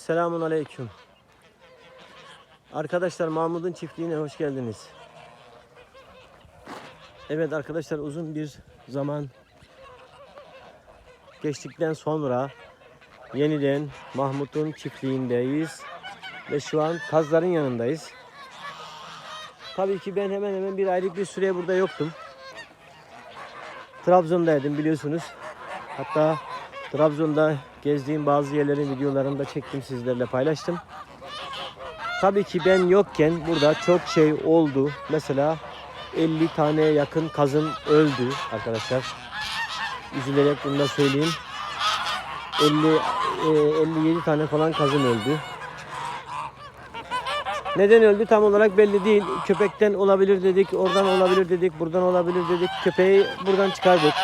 Selamun Aleyküm. Arkadaşlar Mahmut'un çiftliğine hoş geldiniz. Evet arkadaşlar uzun bir zaman geçtikten sonra yeniden Mahmut'un çiftliğindeyiz. Ve şu an kazların yanındayız. Tabii ki ben hemen hemen bir aylık bir süre burada yoktum. Trabzon'daydım biliyorsunuz. Hatta Trabzon'da gezdiğim bazı yerlerin videolarını da çektim sizlerle paylaştım. Tabii ki ben yokken burada çok şey oldu. Mesela 50 tane yakın kazın öldü arkadaşlar. Üzülerek bunu da söyleyeyim. 50 e, 57 tane falan kazın öldü. Neden öldü tam olarak belli değil. Köpekten olabilir dedik, oradan olabilir dedik, buradan olabilir dedik. Köpeği buradan çıkardık.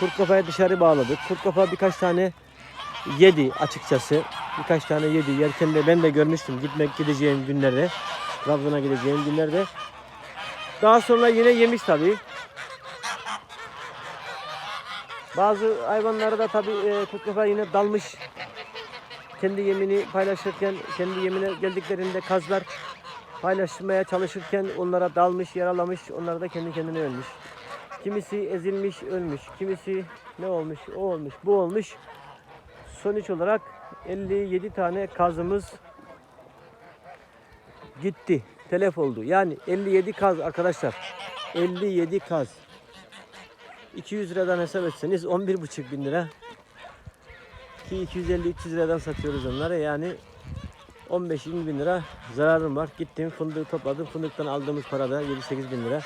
Kurt kafayı dışarı bağladık. Kurt kafa birkaç tane yedi açıkçası. Birkaç tane yedi. Yerken de ben de görmüştüm gitmek gideceğim günlerde. Trabzon'a gideceğim günlerde. Daha sonra yine yemiş tabii. Bazı hayvanları da tabii e, kurt kafa yine dalmış. Kendi yemini paylaşırken, kendi yemine geldiklerinde kazlar paylaşmaya çalışırken onlara dalmış, yaralamış. Onlar da kendi kendine ölmüş. Kimisi ezilmiş, ölmüş. Kimisi ne olmuş, o olmuş, bu olmuş. Sonuç olarak 57 tane kazımız gitti. Telef oldu. Yani 57 kaz arkadaşlar. 57 kaz. 200 liradan hesap etseniz 11,5 bin lira. Ki 250-300 liradan satıyoruz onları. Yani 15-20 bin lira zararım var. Gittim fındığı topladım. Fındıktan aldığımız para da 7-8 bin lira.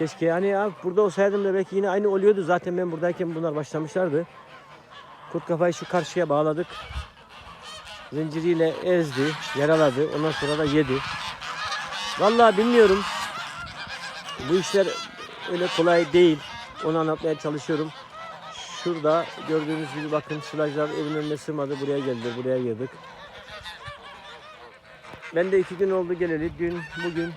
Keşke yani ya burada olsaydım da belki yine aynı oluyordu. Zaten ben buradayken bunlar başlamışlardı. Kurt kafayı şu karşıya bağladık. Zinciriyle ezdi, yaraladı. Ondan sonra da yedi. Vallahi bilmiyorum. Bu işler öyle kolay değil. Onu anlatmaya çalışıyorum. Şurada gördüğünüz gibi bakın sılajlar evin önüne sığmadı. Buraya geldi, buraya girdik. Ben de iki gün oldu geleli. Dün, bugün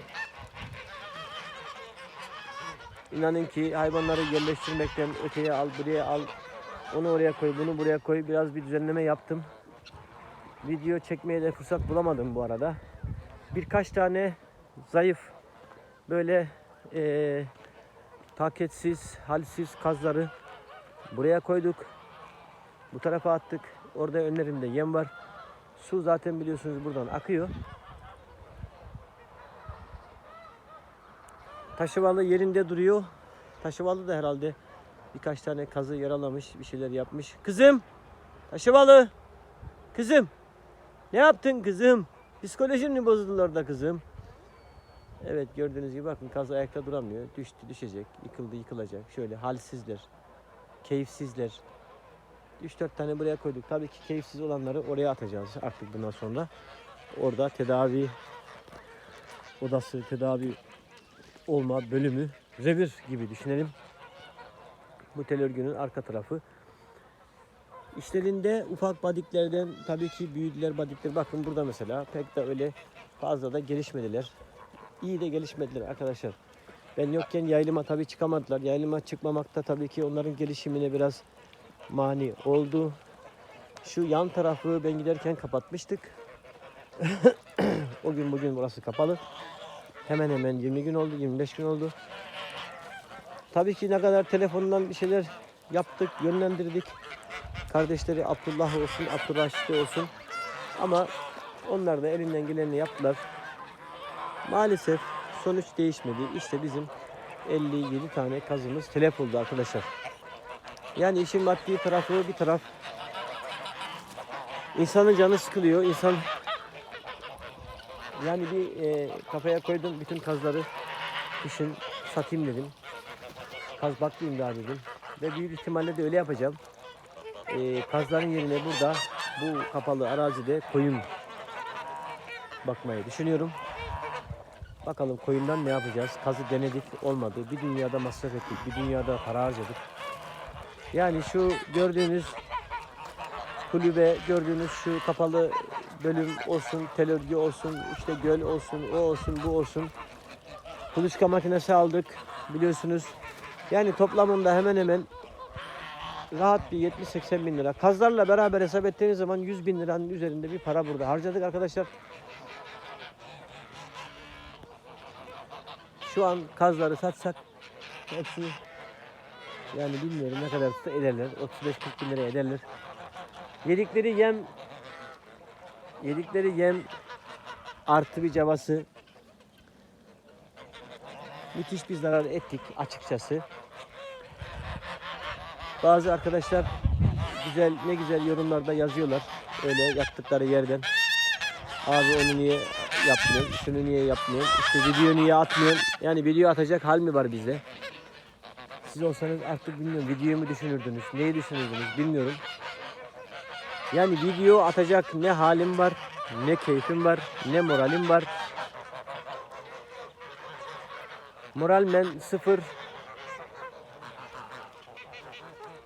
İnanın ki hayvanları yerleştirmekten öteye al, buraya al, onu oraya koy, bunu buraya koy. Biraz bir düzenleme yaptım. Video çekmeye de fırsat bulamadım bu arada. Birkaç tane zayıf, böyle eee taketsiz, halsiz kazları buraya koyduk. Bu tarafa attık. Orada önlerinde yem var. Su zaten biliyorsunuz buradan akıyor. Taşıvalı yerinde duruyor. Taşıvalı da herhalde birkaç tane kazı yaralamış, bir şeyler yapmış. Kızım! Taşıvalı! Kızım! Ne yaptın kızım? Psikolojin mi bozuldu orada kızım? Evet gördüğünüz gibi bakın kaz ayakta duramıyor. Düştü, düşecek, yıkıldı, yıkılacak. Şöyle halsizler, keyifsizler. 3-4 tane buraya koyduk. Tabii ki keyifsiz olanları oraya atacağız artık bundan sonra. Orada tedavi odası, tedavi olma bölümü revir gibi düşünelim. Bu tel örgünün arka tarafı. İşlerinde ufak badiklerden tabii ki büyüdüler badikler. Bakın burada mesela pek de öyle fazla da gelişmediler. İyi de gelişmediler arkadaşlar. Ben yokken yayılıma tabii çıkamadılar. Yayılıma çıkmamakta tabii ki onların gelişimine biraz mani oldu. Şu yan tarafı ben giderken kapatmıştık. o gün bugün burası kapalı. Hemen hemen 20 gün oldu, 25 gün oldu. Tabii ki ne kadar telefondan bir şeyler yaptık, yönlendirdik. Kardeşleri Abdullah olsun, Abdurraşit olsun. Ama onlar da elinden geleni yaptılar. Maalesef sonuç değişmedi. İşte bizim 57 tane kazımız telef oldu arkadaşlar. Yani işin maddi tarafı bir taraf. İnsanın canı sıkılıyor. İnsan yani bir e, kafaya koydum bütün kazları kışın satayım dedim. Kaz bakmayayım daha dedim. Ve büyük ihtimalle de öyle yapacağım. E, kazların yerine burada bu kapalı arazide koyun bakmayı düşünüyorum. Bakalım koyundan ne yapacağız? Kazı denedik olmadı. Bir dünyada masraf ettik. Bir dünyada para harcadık. Yani şu gördüğünüz kulübe gördüğünüz şu kapalı bölüm olsun, tel örgü olsun, işte göl olsun, o olsun, bu olsun. Kuluçka makinesi aldık biliyorsunuz. Yani toplamında hemen hemen rahat bir 70-80 bin lira. Kazlarla beraber hesap ettiğiniz zaman 100 bin liranın üzerinde bir para burada harcadık arkadaşlar. Şu an kazları satsak hepsi yani bilmiyorum ne kadar da ederler. 35-40 bin lira ederler. Yedikleri yem yedikleri yem artı bir cabası müthiş bir zarar ettik açıkçası. Bazı arkadaşlar güzel ne güzel yorumlarda yazıyorlar öyle yaptıkları yerden. Abi onu niye yapmıyorsun? Şunu niye yapmıyorsun? İşte video niye atmıyorsun? Yani video atacak hal mi var bizde? Siz olsanız artık bilmiyorum videoyu mu düşünürdünüz? Neyi düşünürdünüz bilmiyorum. Yani video atacak ne halim var, ne keyfim var, ne moralim var. Moralmen sıfır.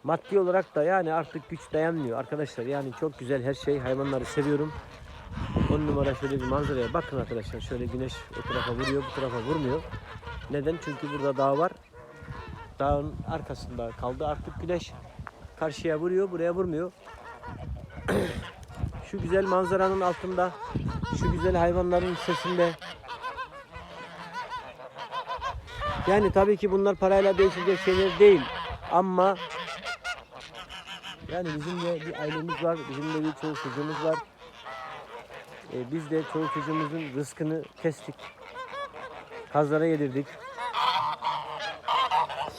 Maddi olarak da yani artık güç dayanmıyor arkadaşlar. Yani çok güzel her şey. Hayvanları seviyorum. On numara şöyle bir manzaraya bakın arkadaşlar. Şöyle güneş o tarafa vuruyor, bu tarafa vurmuyor. Neden? Çünkü burada dağ var. Dağın arkasında kaldı artık güneş. Karşıya vuruyor, buraya vurmuyor. Şu güzel manzaranın altında, şu güzel hayvanların sesinde. Yani tabii ki bunlar parayla değişecek şeyler değil. Ama yani bizim de bir ailemiz var, bizim de bir çoluk çocuğumuz var. Ee, biz de çoluk çocuğumuzun rızkını kestik. Kazlara yedirdik.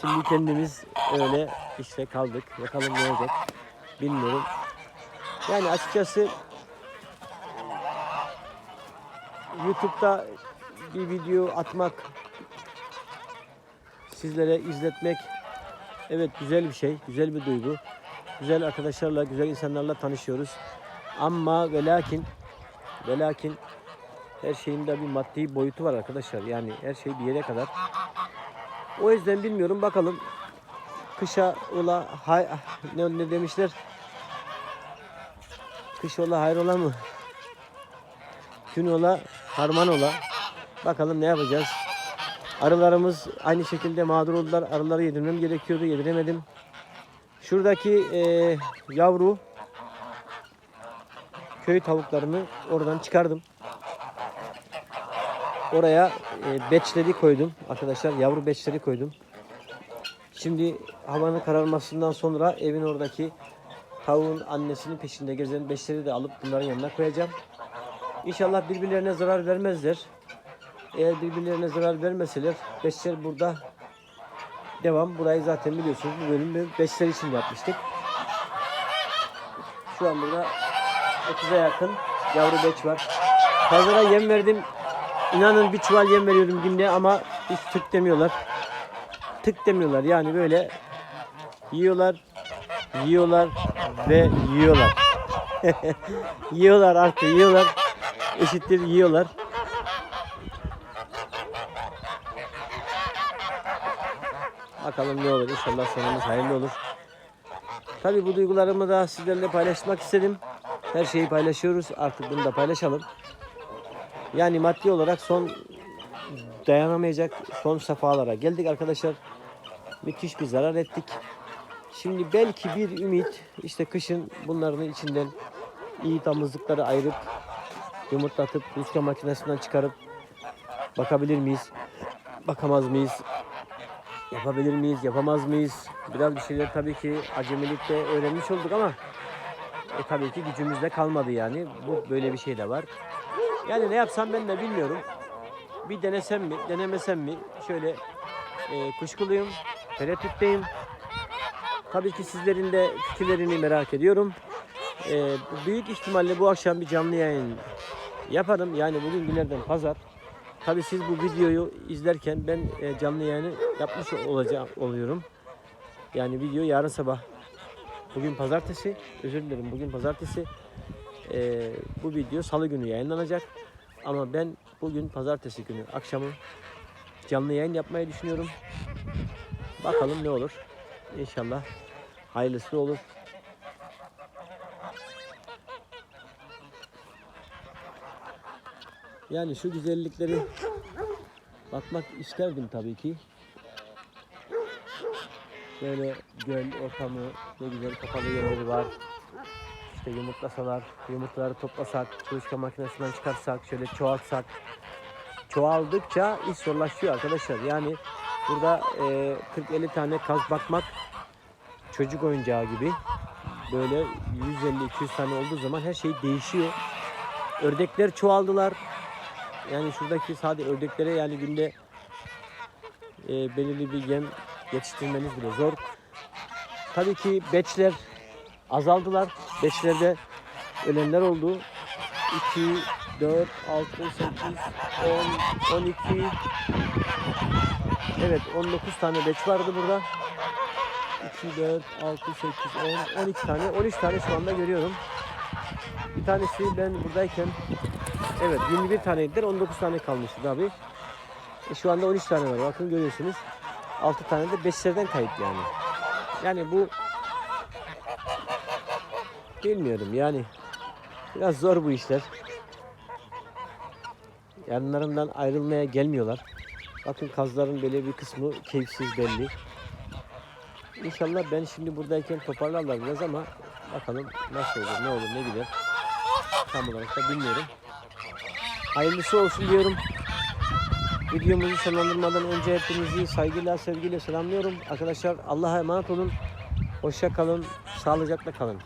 Şimdi kendimiz öyle işte kaldık. Bakalım ne olacak bilmiyorum. Yani açıkçası YouTube'da bir video atmak, sizlere izletmek evet güzel bir şey, güzel bir duygu. Güzel arkadaşlarla, güzel insanlarla tanışıyoruz. Ama ve lakin ve lakin her şeyin de bir maddi boyutu var arkadaşlar. Yani her şey bir yere kadar. O yüzden bilmiyorum bakalım. Kışa ola hay, ne, ne demişler? Kış ola hayrola mı? Gün ola harman ola. Bakalım ne yapacağız. Arılarımız aynı şekilde mağdur oldular. Arıları yedirmem gerekiyordu. Yediremedim. Şuradaki eee, yavru köy tavuklarını oradan çıkardım. Oraya e, beçleri koydum arkadaşlar. Yavru beçleri koydum. Şimdi havanın kararmasından sonra evin oradaki tavuğun annesinin peşinde gezen beçleri de alıp bunların yanına koyacağım. İnşallah birbirlerine zarar vermezler. Eğer birbirlerine zarar vermeseler beçler burada devam. Burayı zaten biliyorsunuz bu bölümü beçler için yapmıştık. Şu an burada 30'a yakın yavru beç var. Pazara yem verdim. İnanın bir çuval yem veriyorum günde ama hiç tık demiyorlar. Tık demiyorlar yani böyle yiyorlar, yiyorlar ve yiyorlar. yiyorlar artık yiyorlar. Eşittir yiyorlar. Bakalım ne olur inşallah sonumuz hayırlı olur. Tabii bu duygularımı da sizlerle paylaşmak istedim. Her şeyi paylaşıyoruz. Artık bunu da paylaşalım. Yani maddi olarak son dayanamayacak son safhalara geldik arkadaşlar. Müthiş bir zarar ettik. Şimdi belki bir ümit işte kışın bunların içinden iyi damızlıkları ayırıp yumurtlatıp kuluçka makinesinden çıkarıp bakabilir miyiz? Bakamaz mıyız? Yapabilir miyiz? Yapamaz mıyız? Biraz bir şeyler tabii ki acemilikte öğrenmiş olduk ama e, tabii ki gücümüzde kalmadı yani. Bu böyle bir şey de var. Yani ne yapsam ben de bilmiyorum. Bir denesem mi, denemesem mi? Şöyle e, kuşkuluyum, tereddütteyim. Tabii ki sizlerin de fikirlerini merak ediyorum. E, büyük ihtimalle bu akşam bir canlı yayın yaparım. Yani bugün günlerden pazar. Tabii siz bu videoyu izlerken ben e, canlı yayını yapmış olacağım oluyorum. Yani video yarın sabah. Bugün pazartesi. Özür dilerim. Bugün pazartesi. E, bu video salı günü yayınlanacak. Ama ben bugün pazartesi günü akşamı canlı yayın yapmayı düşünüyorum. Bakalım ne olur. İnşallah hayırlısı olur. Yani şu güzellikleri bakmak isterdim tabii ki. Böyle göl ortamı, ne güzel kapalı yerleri var. İşte yumurtlasalar, yumurtaları toplasak, kuluçka makinesinden çıkarsak, şöyle çoğaltsak. Çoğaldıkça iş zorlaşıyor arkadaşlar. Yani burada e, 40-50 tane kaz bakmak çocuk oyuncağı gibi. Böyle 150-200 tane olduğu zaman her şey değişiyor. Ördekler çoğaldılar. Yani şuradaki sadece ördeklere yani günde e, belirli bir yem yetiştirmeniz bile zor. Tabii ki beçler azaldılar. Beçlerde ölenler oldu. 2, 4, 6, 8, 10, 12 Evet 19 tane beç vardı burada. 2, 4, 6, 8, 10, 12 tane. 13 tane şu anda görüyorum. Bir tanesi ben buradayken evet 21 taneydiler 19 tane kalmıştı abi. E, şu anda 13 tane var bakın görüyorsunuz. 6 tane de beşlerden kayıp yani. Yani bu bilmiyorum yani biraz zor bu işler. Yanlarından ayrılmaya gelmiyorlar. Bakın kazların böyle bir kısmı keyifsiz belli. İnşallah ben şimdi buradayken toparlarlar biraz ama bakalım nasıl olur, ne olur, ne gider. Tam olarak da bilmiyorum. Hayırlısı olsun diyorum. Videomuzu sonlandırmadan önce hepinizi saygıyla, sevgiyle selamlıyorum. Arkadaşlar Allah'a emanet olun. Hoşça kalın, sağlıcakla kalın.